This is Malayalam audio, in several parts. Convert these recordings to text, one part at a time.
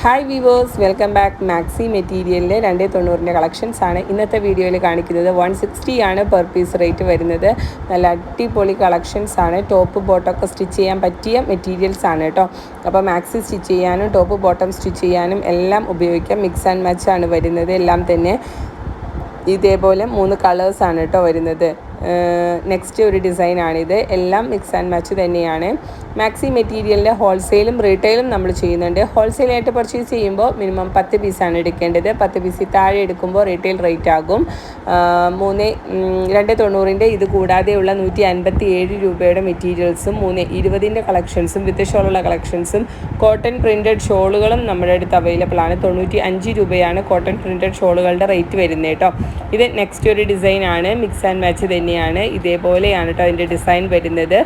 Hi viewers welcome back maxi മെറ്റീരിയലിലെ രണ്ട് തൊണ്ണൂറിന്റെ കളക്ഷൻസ് ആണ് ഇന്നത്തെ വീഡിയോയിൽ കാണിക്കുന്നത്. വൺ സിക്സ്റ്റി ആണ് പെർ പീസ് റേറ്റ് വരുന്നത്. നല്ല അടിപൊളി കളക്ഷൻസ് ആണ്. ടോപ്പ് ബോട്ടമൊക്കെ സ്റ്റിച്ച് ചെയ്യാൻ പറ്റിയ മെറ്റീരിയൽസ് ആണ് കേട്ടോ. അപ്പോൾ മാക്സി സ്റ്റിച്ച് ചെയ്യാനും ടോപ്പ് ബോട്ടം സ്റ്റിച്ച് ചെയ്യാനും എല്ലാം ഉപയോഗിക്കാം. മിക്സ് ആൻഡ് മാച്ച് ആണ് വരുന്നത്. എല്ലാം തന്നെ ഇതേപോലെ മൂന്ന് കളേഴ്സാണ് കേട്ടോ വരുന്നത്. നെക്സ്റ്റ് ഒരു ഡിസൈനാണിത് എല്ലാം മിക്സ് ആൻഡ് മാച്ച് തന്നെയാണ്. മാക്സി മെറ്റീരിയലിന്റെ ഹോൾസെയിലും റീറ്റെയിലും നമ്മൾ ചെയ്യുന്നുണ്ട്. ഹോൾസെയിലായിട്ട് പർച്ചേസ് ചെയ്യുമ്പോൾ മിനിമം പത്ത് പീസാണ് എടുക്കേണ്ടത്. പത്ത് പീസിൽ താഴെ എടുക്കുമ്പോൾ റീറ്റെയിൽ റേറ്റ് ആകും. മൂന്ന് രണ്ട് തൊണ്ണൂറിന്റെ ഇത് കൂടാതെയുള്ള നൂറ്റി അൻപത്തി ഏഴ് രൂപയുടെ മെറ്റീരിയൽസും മൂന്ന് ഇരുപതിന്റെ കളക്ഷൻസും വിത്ത് ഷോളുള്ള കളക്ഷൻസും കോട്ടൺ പ്രിന്റഡ് ഷോളുകളും നമ്മുടെ അടുത്ത് അവൈലബിൾ ആണ്. തൊണ്ണൂറ്റി അഞ്ച് രൂപയാണ് കോട്ടൺ പ്രിന്റഡ് ഷോളുകളുടെ റേറ്റ് വരുന്നത് കേട്ടോ. ഇത് നെക്സ്റ്റ് ഒരു ഡിസൈനാണ് മിക്സ് ആൻഡ് മാച്ച് തന്നെയാണ്. ഇതേപോലെയാണ് കേട്ടോ അതിന്റെ ഡിസൈൻ വരുന്നത്.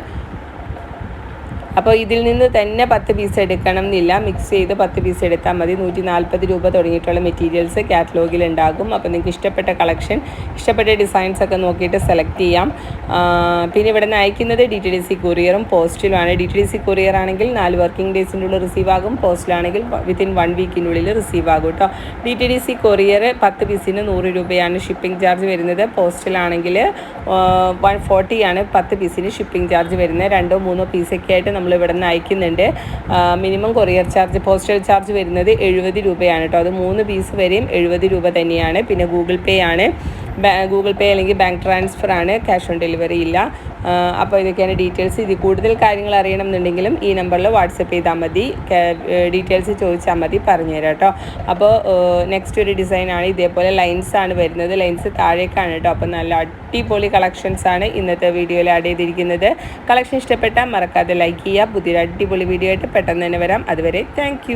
അപ്പോൾ ഇതിൽ നിന്ന് തന്നെ പത്ത് പീസ് എടുക്കണം എന്നില്ല. മിക്സ് ചെയ്ത് പത്ത് പീസ് എടുത്താൽ മതി. നൂറ്റി നാൽപ്പത് രൂപ തുടങ്ങിയിട്ടുള്ള മെറ്റീരിയൽസ് കാറ്റലോഗിൽ ഉണ്ടാകും. അപ്പോൾ നിങ്ങൾക്ക് ഇഷ്ടപ്പെട്ട കളക്ഷൻ ഇഷ്ടപ്പെട്ട ഡിസൈൻസ് ഒക്കെ നോക്കിയിട്ട് സെലക്ട് ചെയ്യാം. പിന്നെ ഇവിടെ നിന്ന് അയക്കുന്നത് ഡി ടി ഡി സി കൊറിയറും പോസ്റ്റിലുമാണ് D T D C courier ആണെങ്കിൽ നാല് വർക്കിംഗ് ഡേയ്സിന്റെ ഉള്ളിൽ റിസീവ് ആകും. പോസ്റ്റിലാണെങ്കിൽ വിത്തിൻ വൺ വീക്കിനുള്ളിൽ റിസീവ് ആകും കേട്ടോ D T D C courier പത്ത് പീസിന് നൂറ് രൂപയാണ് ഷിപ്പിംഗ് ചാർജ് വരുന്നത്. പോസ്റ്റിലാണെങ്കിൽ വൺ ഫോർട്ടിയാണ് പത്ത് പീസിന് ഷിപ്പിംഗ് ചാർജ് വരുന്നത്. രണ്ടോ മൂന്നോ പീസൊക്കെ ആയിട്ട് നമ്മൾ ഇവിടെ നിന്ന് അയക്കുന്നുണ്ട് minimum courier charge postal charge വരുന്നത് എഴുപത് രൂപയാണ് കേട്ടോ അത് മൂന്ന് പീസ് വരെയും എഴുപത് രൂപ തന്നെയാണ്. പിന്നെ ഗൂഗിൾ പേ ആണ്. ഗൂഗിൾ പേ അല്ലെങ്കിൽ ബാങ്ക് ട്രാൻസ്ഫർ ആണ് ക്യാഷ് ഓൺ ഡെലിവറി ഇല്ല. അപ്പോൾ ഇതൊക്കെയാണ് ഡീറ്റെയിൽസ്. ഇതിൽ കൂടുതൽ കാര്യങ്ങൾ അറിയണം എന്നുണ്ടെങ്കിലും ഈ നമ്പറിൽ വാട്സപ്പ് ചെയ്താൽ മതി. ഡീറ്റെയിൽസ് ചോദിച്ചാൽ മതി പറഞ്ഞുതരാം കേട്ടോ. അപ്പോൾ നെക്സ്റ്റ് ഒരു ഡിസൈനാണ് ഇതേപോലെ ലൈൻസ് ആണ് വരുന്നത്. ലൈൻസ് താഴേക്കാണ് കേട്ടോ. അപ്പോൾ നല്ല അടിപൊളി കളക്ഷൻസ് ആണ് ഇന്നത്തെ വീഡിയോയിൽ ആഡ് ചെയ്തിരിക്കുന്നത്. കളക്ഷൻ ഇഷ്ടപ്പെട്ടാൽ മറക്കാതെ ലൈക്ക് ചെയ്യുക. പുതിയൊരു അടിപൊളി വീഡിയോ ആയിട്ട് പെട്ടെന്ന് തന്നെ വരാം. അതുവരെ താങ്ക്